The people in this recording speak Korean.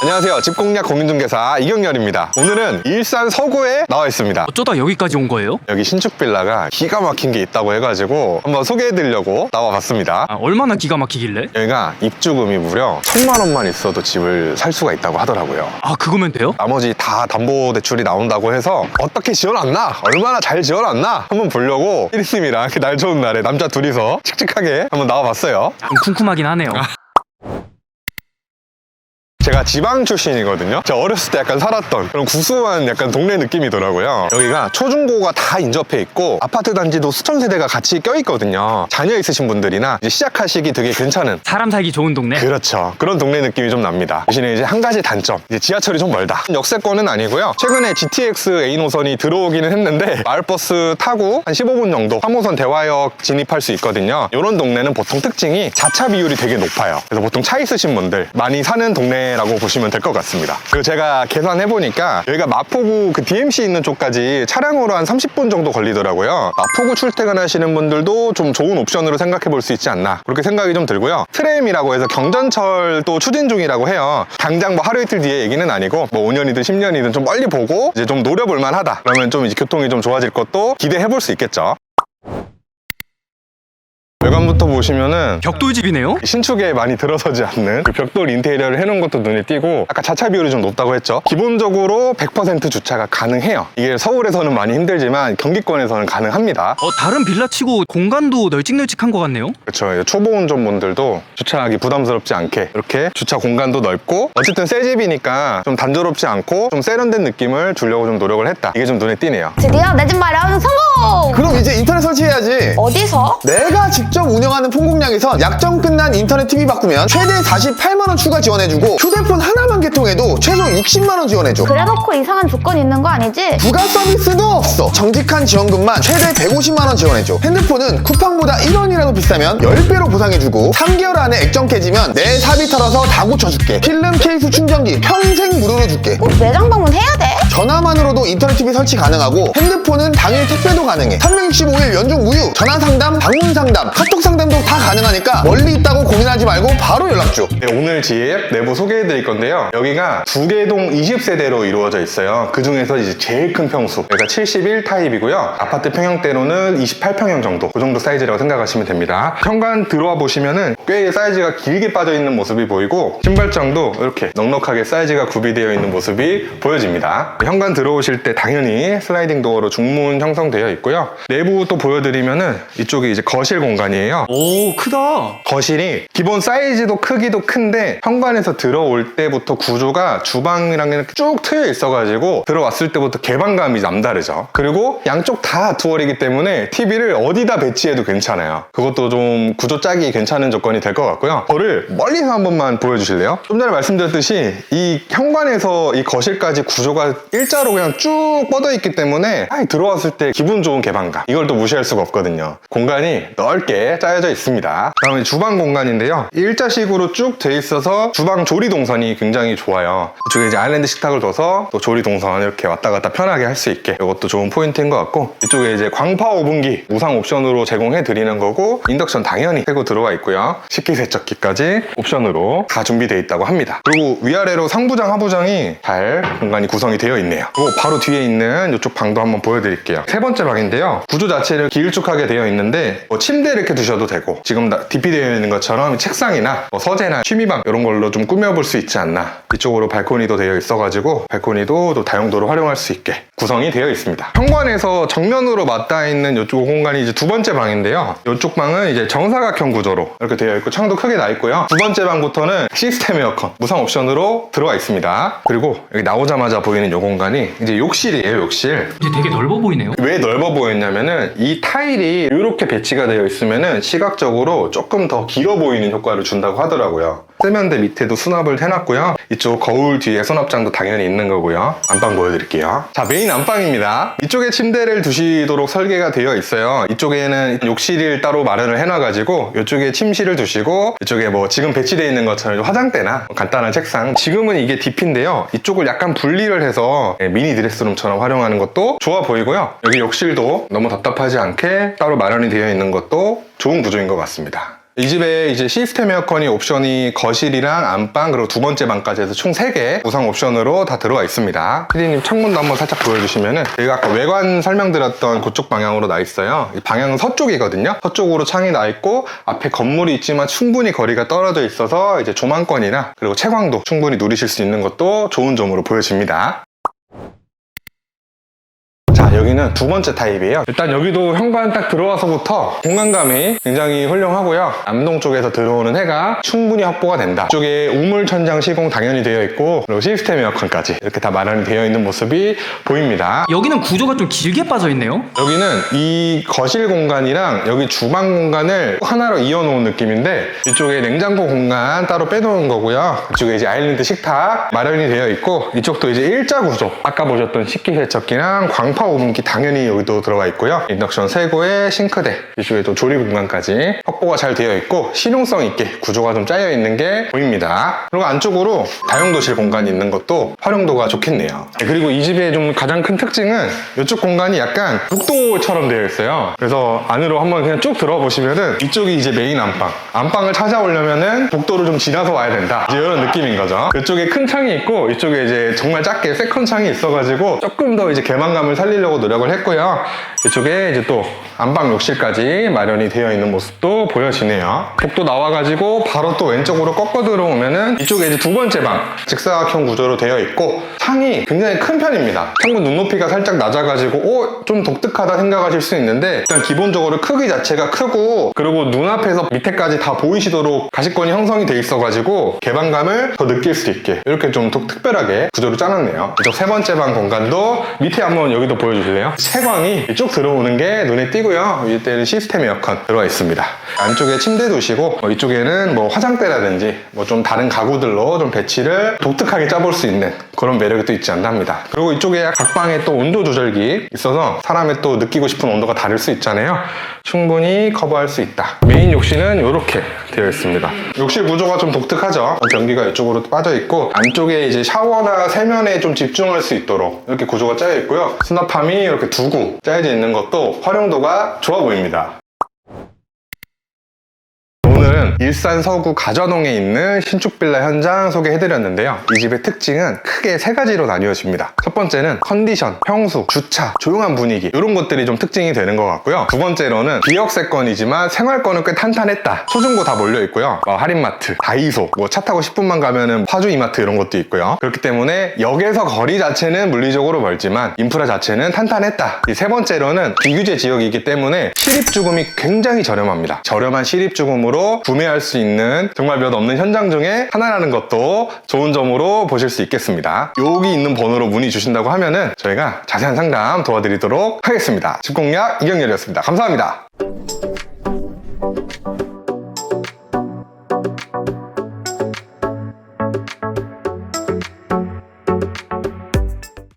안녕하세요. 집공략 공인중개사 이경렬입니다. 오늘은 일산 서구에 나와 있습니다. 어쩌다 여기까지 온 거예요? 여기 신축 빌라가 기가 막힌 게 있다고 해가지고 한번 소개해드리려고 나와봤습니다. 아, 얼마나 기가 막히길래? 여기가 입주금이 무려 천만 원만 있어도 집을 살 수가 있다고 하더라고요. 아 그거면 돼요? 나머지 다 담보 대출이 나온다고 해서 어떻게 지어놨나? 얼마나 잘 지어놨나? 한번 보려고 1인님이랑 이렇게 날 좋은 날에 남자 둘이서 칙칙하게 한번 나와봤어요. 좀 쿰쿰하긴 하네요. 제가 지방 출신이거든요. 제가 어렸을 때 약간 살았던 그런 구수한 약간 동네 느낌이더라고요. 여기가 초중고가 다 인접해 있고 아파트 단지도 수천 세대가 같이 껴있거든요. 자녀 있으신 분들이나 이제 시작하시기 되게 괜찮은 사람 살기 좋은 동네. 그렇죠. 그런 동네 느낌이 좀 납니다. 대신에 이제 한 가지 단점. 이제 지하철이 좀 멀다. 역세권은 아니고요. 최근에 GTX A 노선이 들어오기는 했는데 마을버스 타고 한 15분 정도 3호선 대화역 진입할 수 있거든요. 이런 동네는 보통 특징이 자차 비율이 되게 높아요. 그래서 보통 차 있으신 분들 많이 사는 동네라고 보시면 될 것 같습니다. 그리고 제가 계산해 보니까 여기가 마포구 그 DMC 있는 쪽까지 차량으로 한 30분 정도 걸리더라고요. 마포구 출퇴근하시는 분들도 좀 좋은 옵션으로 생각해 볼 수 있지 않나 그렇게 생각이 좀 들고요. 트램이라고 해서 경전철 또 추진 중이라고 해요. 당장 뭐 하루 이틀 뒤에 얘기는 아니고 뭐 5년이든 10년이든 좀 빨리 보고 이제 좀 노려볼 만하다. 그러면 좀 이제 교통이 좀 좋아질 것도 기대해 볼 수 있겠죠. 외관부터 보시면은 벽돌 집이네요. 신축에 많이 들어서지 않는 그 벽돌 인테리어를 해놓은 것도 눈에 띄고 아까 자차 비율이 좀 높다고 했죠 기본적으로 100% 주차가 가능해요 이게 서울에서는 많이 힘들지만 경기권에서는 가능합니다 어 다른 빌라치고 공간도 널찍널찍한 것 같네요. 그렇죠 초보 운전분들도 주차하기 부담스럽지 않게 이렇게 주차 공간도 넓고 어쨌든 새 집이니까 좀 단조롭지 않고 좀 세련된 느낌을 주려고 좀 노력을 했다 이게 좀 눈에 띄네요 드디어 내 집 마련 성공! 그럼 이제 인터넷 설치해야지. 어디서? 내가 직접 운영하는 폰공략에선 약정 끝난 인터넷 TV 바꾸면 최대 48만 원 추가 지원해주고 휴대폰 하나만 개통해도 최소 60만 원 지원해줘. 그래놓고 이상한 조건 있는 거 아니지? 부가 서비스도 없어. 정직한 지원금만 최대 150만 원 지원해줘. 핸드폰은 쿠팡보다 1원이라도 비싸면 10배로 보상해주고 3개월 안에 액정 깨지면 내 사비 털어서 다 고쳐줄게. 필름 케이스 충전기 평생 무료로 줄게. 꼭 매장 방문해야 돼? 전화만으로도 인터넷 TV 설치 가능하고 핸드폰은 당일 택배도 가능해 365일 연중 무휴 전화 상담, 방문 상담, 카톡 상담도 다 가능하니까 멀리 있다고 고민하지 말고 바로 연락 줘 네, 오늘 집 내부 소개해 드릴 건데요. 여기가 두 개 동 20세대로 이루어져 있어요. 그 중에서 이제 제일 큰 평수. 여기가 71 타입이고요. 아파트 평형대로는 28평형 정도. 그 정도 사이즈라고 생각하시면 됩니다. 현관 들어와 보시면은 꽤 사이즈가 길게 빠져 있는 모습이 보이고 신발장도 이렇게 넉넉하게 사이즈가 구비되어 있는 모습이 보여집니다. 현관 들어오실 때 당연히 슬라이딩 도어로 중문 형성되어 있고 요. 내부 또 보여드리면은 이쪽이 이제 거실 공간이에요. 오 크다. 거실이 기본 사이즈도 크기도 큰데 현관에서 들어올 때부터 구조가 주방이랑 이렇게 쭉 트여 있어가지고 들어왔을 때부터 개방감이 남다르죠. 그리고 양쪽 다 듀얼이기 때문에 TV를 어디다 배치해도 괜찮아요. 그것도 좀 구조 짝이 괜찮은 조건이 될 것 같고요. 저를 멀리서 한 번만 보여주실래요? 좀 전에 말씀드렸듯이 이 현관에서 이 거실까지 구조가 일자로 그냥 쭉 뻗어 있기 때문에 들어왔을 때 기분 좋은 개방감 이걸 또 무시할 수가 없거든요. 공간이 넓게 짜여져 있습니다. 다음에 주방 공간인데요. 일자식으로 쭉 돼 있어서 주방 조리 동선이 굉장히 좋아요. 이쪽에 이제 아일랜드 식탁을 둬서 또 조리 동선 이렇게 왔다 갔다 편하게 할 수 있게 이것도 좋은 포인트인 것 같고 이쪽에 이제 광파 오븐기 무상 옵션으로 제공해 드리는 거고 인덕션 당연히 새고 들어와 있고요. 식기세척기까지 옵션으로 다 준비되어 있다고 합니다. 그리고 위아래로 상부장 하부장이 잘 공간이 구성이 되어 있네요. 그리고 바로 뒤에 있는 이쪽 방도 한번 보여드릴게요. 세 번째 방 인데요. 구조 자체를 길쭉하게 되어 있는데 뭐 침대 이렇게 두셔도 되고 지금 DP 되어 있는 것처럼 책상이나 뭐 서재나 취미방 이런 걸로 좀 꾸며볼 수 있지 않나. 이쪽으로 발코니도 되어 있어가지고 발코니도 또 다용도로 활용할 수 있게 구성이 되어 있습니다. 현관에서 정면으로 맞닿아 있는 이쪽 공간이 이제 두 번째 방인데요. 이쪽 방은 이제 정사각형 구조로 이렇게 되어 있고 창도 크게 나 있고요. 두 번째 방부터는 시스템 에어컨 무상 옵션으로 들어와 있습니다. 그리고 여기 나오자마자 보이는 이 공간이 이제 욕실이에요, 욕실. 이제 되게 넓어 보이네요. 왜 넓어 보였냐면은 이 타일이 이렇게 배치가 되어 있으면은 시각적으로 조금 더 길어 보이는 효과를 준다고 하더라고요. 세면대 밑에도 수납을 해놨고요. 이쪽 거울 뒤에 수납장도 당연히 있는 거고요. 안방 보여드릴게요. 자, 메인 안방입니다. 이쪽에 침대를 두시도록 설계가 되어 있어요. 이쪽에는 욕실을 따로 마련을 해놔가지고 이쪽에 침실을 두시고 이쪽에 뭐 지금 배치되어 있는 것처럼 화장대나 뭐 간단한 책상. 지금은 이게 DP인데요. 이쪽을 약간 분리를 해서 네, 미니 드레스룸처럼 활용하는 것도 좋아 보이고요. 여기 욕실도 너무 답답하지 않게 따로 마련이 되어 있는 것도 좋은 구조인 것 같습니다. 이 집에 이제 시스템 에어컨이 옵션이 거실이랑 안방 그리고 두 번째 방까지 해서 총 3개 구성 옵션으로 다 들어와 있습니다. 피디님 창문도 한번 살짝 보여주시면은 저희가 아까 외관 설명드렸던 그쪽 방향으로 나 있어요. 이 방향은 서쪽이거든요. 서쪽으로 창이 나 있고 앞에 건물이 있지만 충분히 거리가 떨어져 있어서 이제 조망권이나 그리고 채광도 충분히 누리실 수 있는 것도 좋은 점으로 보여집니다. 자, 여기는 두 번째 타입이에요. 일단 여기도 현관 딱 들어와서부터 공간감이 굉장히 훌륭하고요. 남동 쪽에서 들어오는 해가 충분히 확보가 된다. 이쪽에 우물 천장 시공 당연히 되어 있고 그리고 시스템 에어컨까지 이렇게 다 마련이 되어 있는 모습이 보입니다. 여기는 구조가 좀 길게 빠져 있네요. 여기는 이 거실 공간이랑 여기 주방 공간을 하나로 이어놓은 느낌인데 이쪽에 냉장고 공간 따로 빼놓은 거고요. 이쪽에 이제 아일랜드 식탁 마련이 되어 있고 이쪽도 이제 일자 구조. 아까 보셨던 식기 세척기랑 광파 오븐 기 당연히 여기도 들어가 있고요. 인덕션 세고에 싱크대 이쪽에 또 조리 공간까지 확보가 잘 되어 있고 실용성 있게 구조가 좀 짜여 있는 게 보입니다. 그리고 안쪽으로 다용도실 공간이 있는 것도 활용도가 좋겠네요. 네, 그리고 이 집의 좀 가장 큰 특징은 이쪽 공간이 약간 복도처럼 되어 있어요. 그래서 안으로 한번 그냥 쭉 들어보시면은 이쪽이 이제 메인 안방. 안방을 찾아오려면은 복도를 좀 지나서 와야 된다. 이런 느낌인 거죠. 이쪽에 큰 창이 있고 이쪽에 이제 정말 작게 세컨 창이 있어가지고 조금 더 이제 개방감을 살리려고 노력을 했고요. 이쪽에 이제 또 안방 욕실까지 마련이 되어 있는 모습도 보여지네요. 복도 나와가지고 바로 또 왼쪽으로 꺾어 들어오면은 이쪽에 이제 두 번째 방 직사각형 구조로 되어 있고 창이 굉장히 큰 편입니다. 창문 눈높이가 살짝 낮아가지고 오, 좀 독특하다 생각하실 수 있는데 일단 기본적으로 크기 자체가 크고 그리고 눈앞에서 밑에까지 다 보이시도록 가시권이 형성이 돼 있어가지고 개방감을 더 느낄 수 있게 이렇게 좀 독- 특별하게 구조를 짜놨네요. 이쪽 세 번째 방 공간도 밑에 한번 여기도 보여주 실래요? 채광이 쭉 들어오는 게 눈에 띄고요. 이때는 시스템 에어컨 들어가 있습니다. 안쪽에 침대 두시고 어, 이쪽에는 뭐 화장대라든지 뭐 좀 다른 가구들로 좀 배치를 독특하게 짜볼 수 있는 그런 매력이 또 있지 않나 합니다. 그리고 이쪽에 각 방에 또 온도 조절기 있어서 사람의 또 느끼고 싶은 온도가 다를 수 있잖아요. 충분히 커버할 수 있다. 메인 욕실은 이렇게 되어 있습니다. 욕실 구조가 좀 독특하죠. 변기가 이쪽으로 빠져 있고 안쪽에 이제 샤워나 세면에 좀 집중할 수 있도록 이렇게 구조가 짜여 있고요. 수납함이 이렇게 두 구 짜여져 있는 것도 활용도가 좋아 보입니다. 일산 서구 가전홍에 있는 신축 빌라 현장 소개해드렸는데요. 이 집의 특징은 크게 세 가지로 나뉘어집니다. 첫 번째는 컨디션, 평수, 주차, 조용한 분위기 이런 것들이 좀 특징이 되는 것 같고요. 두 번째로는 비역세권이지만 생활권은 꽤 탄탄했다. 초중고 다 몰려 있고요. 뭐 할인마트, 다이소, 뭐 차 타고 10분만 가면은 파주 이마트 이런 것도 있고요. 그렇기 때문에 역에서 거리 자체는 물리적으로 멀지만 인프라 자체는 탄탄했다. 이 세 번째로는 비규제 지역이기 때문에 실입주금이 굉장히 저렴합니다. 저렴한 실입주금으로 구매 할 수 있는 정말 몇 없는 현장 중에 하나라는 것도 좋은 점으로 보실 수 있겠습니다. 여기 있는 번호로 문의 주신다고 하면은 저희가 자세한 상담 도와드리도록 하겠습니다. 집공약 이경렬이었습니다. 감사합니다.